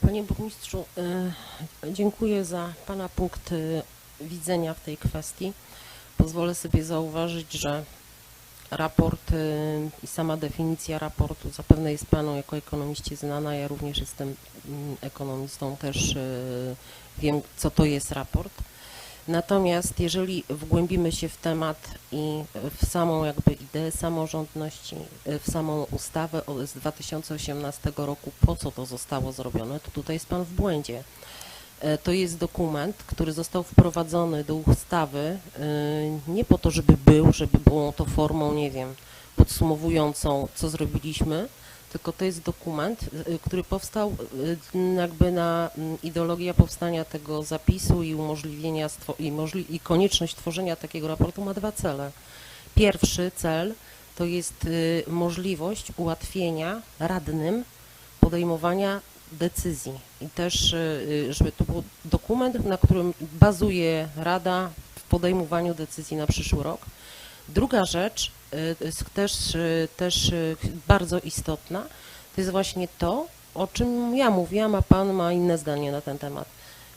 Panie burmistrzu, y, dziękuję za Pana punkt y, widzenia w tej kwestii. Pozwolę sobie zauważyć, że raport y, i sama definicja raportu zapewne jest Panu jako ekonomiście znana. Ja również jestem mm, ekonomistą, też wiem, co to jest raport. Natomiast jeżeli wgłębimy się w temat i w samą jakby ideę samorządności, w samą ustawę z 2018 roku, po co to zostało zrobione, to tutaj jest Pan w błędzie. E, To jest dokument, który został wprowadzony do ustawy e, nie po to, żeby był, żeby było to formą, nie wiem, podsumowującą, co zrobiliśmy, tylko to jest dokument, y, który powstał y, jakby na mm, ideologia powstania tego zapisu i umożliwienia i, możli- i konieczność tworzenia takiego raportu ma dwa cele. Pierwszy cel to jest y, możliwość ułatwienia radnym podejmowania decyzji i też, żeby to był dokument, na którym bazuje Rada w podejmowaniu decyzji na przyszły rok. Druga rzecz, też, y, też y, bardzo istotna, to jest właśnie to, o czym ja mówiłam, a Pan ma inne zdanie na ten temat.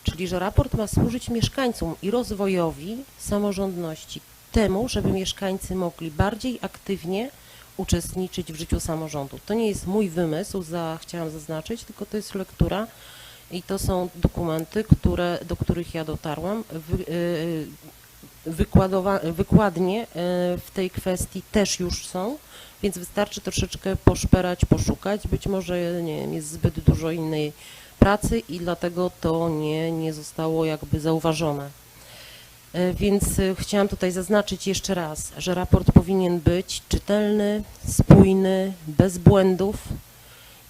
Czyli, że raport ma służyć mieszkańcom i rozwojowi samorządności, temu, żeby mieszkańcy mogli bardziej aktywnie uczestniczyć w życiu samorządu. To nie jest mój wymysł, za, chciałam zaznaczyć, tylko to jest lektura i to są dokumenty, które, do których ja dotarłam. Wy, y, wykładowa, wykładnie y, w tej kwestii też już są, więc wystarczy troszeczkę poszperać, poszukać. Być może nie wiem, jest zbyt dużo innej pracy i dlatego to nie, nie zostało jakby zauważone. E, Więc e, chciałam tutaj zaznaczyć jeszcze raz, że raport powinien być czytelny, spójny, bez błędów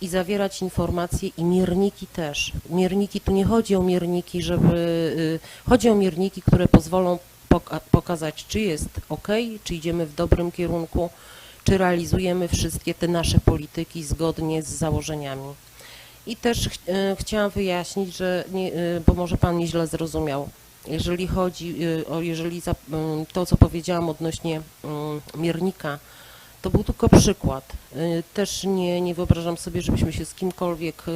i zawierać informacje i mierniki też. Mierniki, tu nie chodzi o mierniki, żeby, y, chodzi o mierniki, które pozwolą poka- pokazać, czy jest ok, czy idziemy w dobrym kierunku, czy realizujemy wszystkie te nasze polityki zgodnie z założeniami. I też ch- e, chciałam wyjaśnić, że nie, e, bo może Pan mnie źle zrozumiał. Jeżeli chodzi e, o jeżeli to, co powiedziałam odnośnie miernika, to był tylko przykład. E, Też nie, nie wyobrażam sobie, żebyśmy się z kimkolwiek e,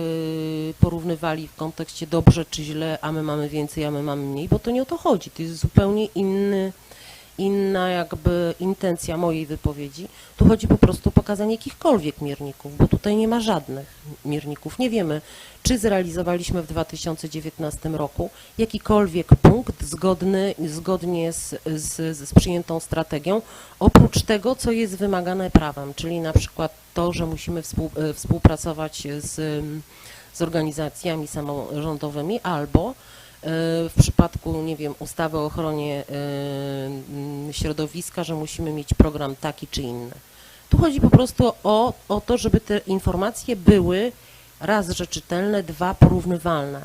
porównywali w kontekście dobrze czy źle, a my mamy więcej, a my mamy mniej, bo to nie o to chodzi. To jest zupełnie inny, inna jakby intencja mojej wypowiedzi. Tu chodzi po prostu o pokazanie jakichkolwiek mierników, bo tutaj nie ma żadnych mierników. Nie wiemy, czy zrealizowaliśmy w 2019 roku jakikolwiek punkt zgodny, zgodnie z, z, z przyjętą strategią, oprócz tego, co jest wymagane prawem, czyli na przykład to, że musimy współ, e, współpracować z, z organizacjami samorządowymi albo w przypadku, nie wiem, ustawy o ochronie środowiska, że musimy mieć program taki czy inny. Tu chodzi po prostu o, o to, żeby te informacje były raz, że czytelne, dwa, porównywalne.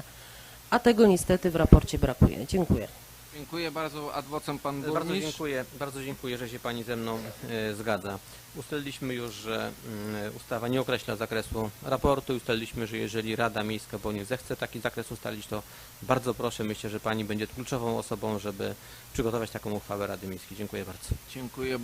A tego niestety w raporcie brakuje. Dziękuję. Dziękuję bardzo. Adwocem pan Bardzo burmistrz. dziękuję, bardzo dziękuję, że się Pani ze mną e, zgadza. Ustaliliśmy już, że mm, ustawa nie określa zakresu raportu. Ustaliliśmy, że jeżeli Rada Miejska bądź zechce taki zakres ustalić, to bardzo proszę, myślę, że Pani będzie kluczową osobą, żeby przygotować taką uchwałę Rady Miejskiej. Dziękuję bardzo. Dziękuję bardzo.